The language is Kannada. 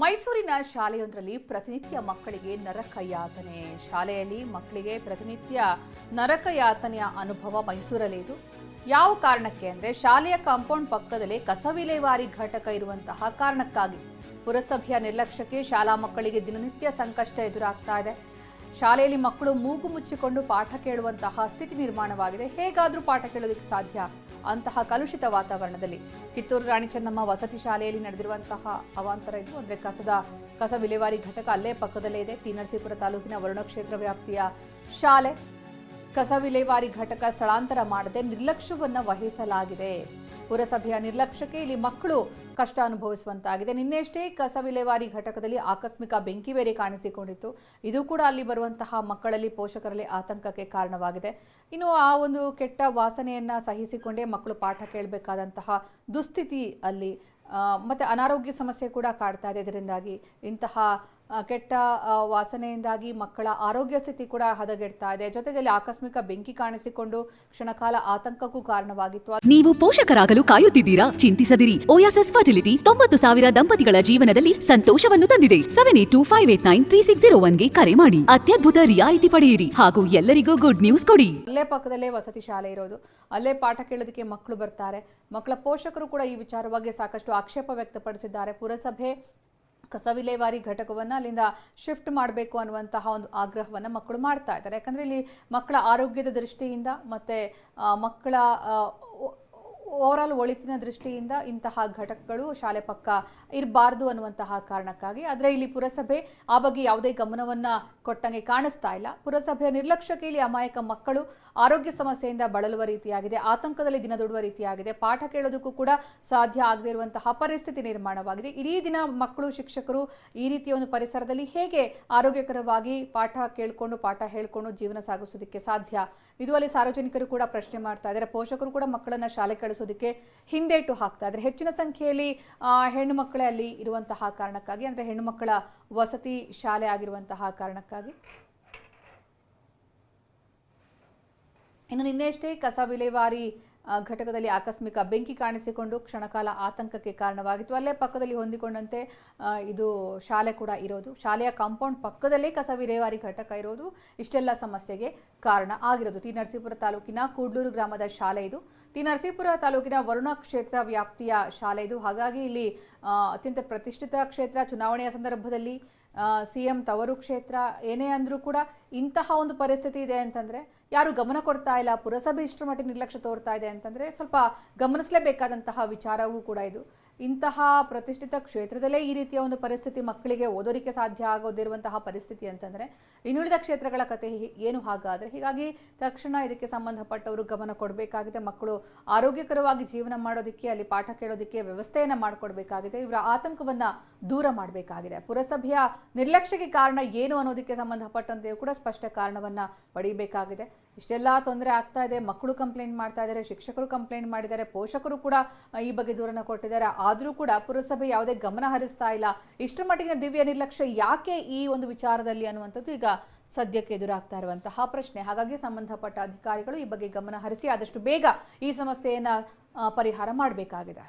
ಮೈಸೂರಿನ ಶಾಲೆಯೊಂದರಲ್ಲಿ ಪ್ರತಿನಿತ್ಯ ಮಕ್ಕಳಿಗೆ ನರಕ ಯಾತನೆ ಶಾಲೆಯಲ್ಲಿ ಮಕ್ಕಳಿಗೆ ಪ್ರತಿನಿತ್ಯ ನರಕ ಯಾತನೆಯ ಅನುಭವ ಮೈಸೂರಲ್ಲಿ ಇದು. ಯಾವ ಕಾರಣಕ್ಕೆ ಅಂದರೆ ಶಾಲೆಯ ಕಾಂಪೌಂಡ್ ಪಕ್ಕದಲ್ಲಿ ಕಸ ವಿಲೇವಾರಿ ಘಟಕ ಇರುವಂತಹ ಕಾರಣಕ್ಕಾಗಿ. ಪುರಸಭೆಯ ನಿರ್ಲಕ್ಷ್ಯಕ್ಕೆ ಶಾಲಾ ಮಕ್ಕಳಿಗೆ ದಿನನಿತ್ಯ ಸಂಕಷ್ಟ ಎದುರಾಗ್ತಾ ಇದೆ. ಶಾಲೆಯಲ್ಲಿ ಮಕ್ಕಳು ಮೂಗು ಮುಚ್ಚಿಕೊಂಡು ಪಾಠ ಕೇಳುವಂತಹ ಸ್ಥಿತಿ ನಿರ್ಮಾಣವಾಗಿದೆ. ಹೇಗಾದರೂ ಪಾಠ ಕೇಳೋದಕ್ಕೆ ಸಾಧ್ಯ? ಅಂತಹ ಕಲುಷಿತ ವಾತಾವರಣದಲ್ಲಿ ಕಿತ್ತೂರು ರಾಣಿ ಚೆನ್ನಮ್ಮ ವಸತಿ ಶಾಲೆಯಲ್ಲಿ ನಡೆದಿರುವಂತಹ ಅವಾಂತರ ಇದು ಅಂದರೆ ಕಸದ, ಕಸ ವಿಲೇವಾರಿ ಘಟಕ ಅಲ್ಲೇ ಪಕ್ಕದಲ್ಲೇ ಇದೆ. ಟಿ ತಾಲೂಕಿನ ವರುಣ ಕ್ಷೇತ್ರ ವ್ಯಾಪ್ತಿಯ ಶಾಲೆ ಕಸ ವಿಲೇವಾರಿ ಘಟಕ ಸ್ಥಳಾಂತರ ಮಾಡದೆ ನಿರ್ಲಕ್ಷ್ಯವನ್ನು ವಹಿಸಲಾಗಿದೆ. ಪುರಸಭೆಯ ನಿರ್ಲಕ್ಷ್ಯಕ್ಕೆ ಇಲ್ಲಿ ಮಕ್ಕಳು ಕಷ್ಟ ಅನುಭವಿಸುವಂತಾಗಿದೆ. ನಿನ್ನೆಷ್ಟೇ ಕಸ ವಿಲೇವಾರಿ ಘಟಕದಲ್ಲಿ ಆಕಸ್ಮಿಕ ಬೆಂಕಿ ಬೇರೆ ಕಾಣಿಸಿಕೊಂಡಿತ್ತು. ಇದು ಕೂಡ ಅಲ್ಲಿ ಬರುವಂತಹ ಮಕ್ಕಳಲ್ಲಿ ಪೋಷಕರಲ್ಲಿ ಆತಂಕಕ್ಕೆ ಕಾರಣವಾಗಿದೆ. ಇನ್ನು ಆ ಒಂದು ಕೆಟ್ಟ ವಾಸನೆಯನ್ನ ಸಹಿಸಿಕೊಂಡೇ ಮಕ್ಕಳು ಪಾಠ ಕೇಳಬೇಕಾದಂತಹ ದುಸ್ಥಿತಿ ಅಲ್ಲಿ ಮತ್ತು ಅನಾರೋಗ್ಯ ಸಮಸ್ಯೆ ಕೂಡ ಕಾಡ್ತಾ ಇದೆ. ಇದರಿಂದಾಗಿ ಇಂತಹ ಕೆಟ್ಟ ವಾಸನೆಯಿಂದಾಗಿ ಮಕ್ಕಳ ಆರೋಗ್ಯ ಸ್ಥಿತಿ ಕೂಡ ಹದಗೆಡ್ತಾ ಇದೆ. ಜೊತೆಗೆ ಆಕಸ್ಮಿಕ ಬೆಂಕಿ ಕಾಣಿಸಿಕೊಂಡು ಕ್ಷಣಕಾಲ ಆತಂಕಕ್ಕೂ ಕಾರಣವಾಗಿತ್ತು. ನೀವು ಪೋಷಕರಾಗಲು ಕಾಯುತ್ತಿದ್ದೀರಾ? ಚಿಂತಿಸದಿರಿ. ಓಯಾಸಸ್ ಫರ್ಟಿಲಿಟಿ ತೊಂಬತ್ತು ಸಾವಿರ ದಂಪತಿಗಳ ಜೀವನದಲ್ಲಿ ಸಂತೋಷವನ್ನು ತಂದಿದೆ. Seven eight two five eight nine three six zero ಒನ್ಗೆ ಕರೆ ಮಾಡಿ. ಅತ್ಯದ್ಭುತ ರಿಯಾಯಿತಿ ಪಡೆಯಿರಿ. ಹಾಗೂ ಎಲ್ಲರಿಗೂ ಗುಡ್ ನ್ಯೂಸ್ ಕೊಡಿ. ಅಲ್ಲೇ ಪಕ್ಕದಲ್ಲೇ ವಸತಿ ಶಾಲೆ ಇರೋದು. ಅಲ್ಲೇ ಪಾಠ ಕೇಳೋದಕ್ಕೆ ಮಕ್ಕಳು ಬರ್ತಾರೆ. ಮಕ್ಕಳ ಪೋಷಕರು ಕೂಡ ಈ ವಿಚಾರವಾಗಿ ಸಾಕಷ್ಟು ಆಕ್ಷೇಪ ವ್ಯಕ್ತಪಡಿಸಿದ್ದಾರೆ. ಪುರಸಭೆ ಕಸ ವಿಲೇವಾರಿ ಘಟಕವನ್ನು ಅಲ್ಲಿಂದ ಶಿಫ್ಟ್ ಮಾಡಬೇಕು ಅನ್ನುವಂತಹ ಒಂದು ಆಗ್ರಹವನ್ನು ಮಕ್ಕಳು ಮಾಡ್ತಾ ಇದ್ದಾರೆ. ಯಾಕಂದರೆ ಇಲ್ಲಿ ಮಕ್ಕಳ ಆರೋಗ್ಯದ ದೃಷ್ಟಿಯಿಂದ ಮತ್ತು ಮಕ್ಕಳ ಓವರಾಲ್ ಒಳಿತಿನ ದೃಷ್ಟಿಯಿಂದ ಇಂತಹ ಘಟಕಗಳು ಶಾಲೆ ಪಕ್ಕ ಇರಬಾರ್ದು ಅನ್ನುವಂತಹ ಕಾರಣಕ್ಕಾಗಿ. ಆದರೆ ಇಲ್ಲಿ ಪುರಸಭೆ ಆ ಬಗ್ಗೆ ಯಾವುದೇ ಗಮನವನ್ನ ಕೊಟ್ಟಂಗೆ ಕಾಣಿಸ್ತಾ ಇಲ್ಲ. ಪುರಸಭೆಯ ನಿರ್ಲಕ್ಷ್ಯಕ್ಕೆ ಇಲ್ಲಿ ಅಮಾಯಕ ಮಕ್ಕಳು ಆರೋಗ್ಯ ಸಮಸ್ಯೆಯಿಂದ ಬಳಲುವ ರೀತಿಯಾಗಿದೆ. ಆತಂಕದಲ್ಲಿ ದಿನ ದೊಡುವ ರೀತಿಯಾಗಿದೆ. ಪಾಠ ಕೇಳೋದಕ್ಕೂ ಕೂಡ ಸಾಧ್ಯ ಆಗದೇ ಇರುವಂತಹ ಪರಿಸ್ಥಿತಿ ನಿರ್ಮಾಣವಾಗಿದೆ. ಇಡೀ ದಿನ ಮಕ್ಕಳು, ಶಿಕ್ಷಕರು ಈ ರೀತಿಯ ಒಂದು ಪರಿಸರದಲ್ಲಿ ಹೇಗೆ ಆರೋಗ್ಯಕರವಾಗಿ ಪಾಠ ಕೇಳಿಕೊಂಡು, ಪಾಠ ಹೇಳ್ಕೊಂಡು ಜೀವನ ಸಾಗಿಸೋದಕ್ಕೆ ಸಾಧ್ಯ? ಇದು ಸಾರ್ವಜನಿಕರು ಕೂಡ ಪ್ರಶ್ನೆ ಮಾಡ್ತಾ ಇದ್ದಾರೆ. ಪೋಷಕರು ಕೂಡ ಮಕ್ಕಳನ್ನ ಶಾಲೆ ಕಳಿಸೋದಕ್ಕೆ ಹಿಂದೇಟು ಹಾಕ್ತಾ ಇದ್ದಾರೆ. ಹೆಚ್ಚಿನ ಸಂಖ್ಯೆಯಲ್ಲಿ ಹೆಣ್ಣು ಮಕ್ಕಳೇ ಅಲ್ಲಿ ಇರುವಂತಹ ಕಾರಣಕ್ಕಾಗಿ, ಅಂದರೆ ಹೆಣ್ಣು ಮಕ್ಕಳ ವಸತಿ ಶಾಲೆ ಆಗಿರುವಂತಹ ಕಾರಣಕ್ಕಾಗಿ. ಇನ್ನು ನಿನ್ನೆಷ್ಟೇ ಕಸ ವಿಲೇವಾರಿ ಘಟಕದಲ್ಲಿ ಆಕಸ್ಮಿಕ ಬೆಂಕಿ ಕಾಣಿಸಿಕೊಂಡು ಕ್ಷಣಕಾಲ ಆತಂಕಕ್ಕೆ ಕಾರಣವಾಗಿತ್ತು. ಅಲ್ಲೇ ಪಕ್ಕದಲ್ಲಿ ಹೊಂದಿಕೊಂಡಂತೆ ಇದು ಶಾಲೆ ಕೂಡ ಇರೋದು. ಶಾಲೆಯ ಕಾಂಪೌಂಡ್ ಪಕ್ಕದಲ್ಲೇ ಕಸ ವಿಲೇವಾರಿ ಘಟಕ ಇರೋದು. ಇಷ್ಟೆಲ್ಲ ಸಮಸ್ಯೆಗೆ ಕಾರಣ ಆಗಿರೋದು. ಟಿ. ನರಸೀಪುರ ತಾಲೂಕಿನ ಕೂಡ್ಲೂರು ಗ್ರಾಮದ ಶಾಲೆ ಇದು. ಟಿ. ನರಸೀಪುರ ತಾಲೂಕಿನ ವರುಣ ಕ್ಷೇತ್ರ ವ್ಯಾಪ್ತಿಯ ಶಾಲೆ ಇದು. ಹಾಗಾಗಿ ಇಲ್ಲಿ ಅತ್ಯಂತ ಪ್ರತಿಷ್ಠಿತ ಕ್ಷೇತ್ರ. ಚುನಾವಣೆಯ ಸಂದರ್ಭದಲ್ಲಿ ಸಿ ಎಂ ತವರು ಕ್ಷೇತ್ರ ಏನೇ ಅಂದರೂ ಕೂಡ ಇಂತಹ ಒಂದು ಪರಿಸ್ಥಿತಿ ಇದೆ ಅಂತಂದರೆ ಯಾರು ಗಮನ ಕೊಡ್ತಾ ಇಲ್ಲ, ಪುರಸಭೆ ಇಷ್ಟರ ಮಟ್ಟಿಗೆ ನಿರ್ಲಕ್ಷ್ಯ ತೋರ್ತಾ ಇದೆ ಅಂತಂದರೆ ಸ್ವಲ್ಪ ಗಮನಿಸಲೇಬೇಕಾದಂತಹ ವಿಚಾರವೂ ಕೂಡ ಇದು. ಇಂತಹ ಪ್ರತಿಷ್ಠಿತ ಕ್ಷೇತ್ರದಲ್ಲೇ ಈ ರೀತಿಯ ಒಂದು ಪರಿಸ್ಥಿತಿ ಮಕ್ಕಳಿಗೆ ಓದೋದಕ್ಕೆ ಸಾಧ್ಯ ಆಗೋದಿರುವಂತಹ ಪರಿಸ್ಥಿತಿ ಅಂತಂದರೆ ಇನ್ನುಳಿದ ಕ್ಷೇತ್ರಗಳ ಕತೆ ಏನು ಹಾಗಾದರೆ? ಹೀಗಾಗಿ ತಕ್ಷಣ ಇದಕ್ಕೆ ಸಂಬಂಧಪಟ್ಟವರು ಗಮನ ಕೊಡಬೇಕಾಗಿದೆ. ಮಕ್ಕಳು ಆರೋಗ್ಯಕರವಾಗಿ ಜೀವನ ಮಾಡೋದಕ್ಕೆ, ಅಲ್ಲಿ ಪಾಠ ಕೇಳೋದಕ್ಕೆ ವ್ಯವಸ್ಥೆಯನ್ನು ಮಾಡಿಕೊಡ್ಬೇಕಾಗಿದೆ. ಇವರ ಆತಂಕವನ್ನು ದೂರ ಮಾಡಬೇಕಾಗಿದೆ. ಪುರಸಭೆಯ ನಿರ್ಲಕ್ಷ್ಯಕ್ಕೆ ಕಾರಣ ಏನು ಅನ್ನೋದಕ್ಕೆ ಸಂಬಂಧಪಟ್ಟಂತೆಯೂ ಕೂಡ ಸ್ಪಷ್ಟ ಕಾರಣವನ್ನು ಪಡಿಬೇಕಾಗಿದೆ ಇಷ್ಟೆಲ್ಲ ತೊಂದರೆ ಆಗ್ತಾ ಇದೆ, ಮಕ್ಕಳು ಕಂಪ್ಲೇಂಟ್ ಮಾಡ್ತಾ ಇದ್ದಾರೆ ಶಿಕ್ಷಕರು ಕಂಪ್ಲೇಂಟ್ ಮಾಡಿದ್ದಾರೆ, ಪೋಷಕರು ಕೂಡ ಈ ಬಗ್ಗೆ ದೂರನ್ನು ಕೊಟ್ಟಿದ್ದಾರೆ. ಆದರೂ ಕೂಡ ಪುರಸಭೆ ಯಾವುದೇ ಗಮನ ಹರಿಸ್ತಾ ಇಲ್ಲ. ಇಷ್ಟರ ಮಟ್ಟಿಗಿನ ದಿವ್ಯ ನಿರ್ಲಕ್ಷ್ಯ ಯಾಕೆ ಈ ಒಂದು ವಿಚಾರದಲ್ಲಿ ಅನ್ನುವಂಥದ್ದು ಈಗ ಸದ್ಯಕ್ಕೆ ಎದುರಾಗ್ತಾ ಇರುವಂತಹ ಪ್ರಶ್ನೆ. ಹಾಗಾಗಿ ಸಂಬಂಧಪಟ್ಟ ಅಧಿಕಾರಿಗಳು ಈ ಬಗ್ಗೆ ಗಮನ ಹರಿಸಿ ಆದಷ್ಟು ಬೇಗ ಈ ಸಮಸ್ಯೆಯನ್ನು ಪರಿಹಾರ ಮಾಡಬೇಕಾಗಿದೆ.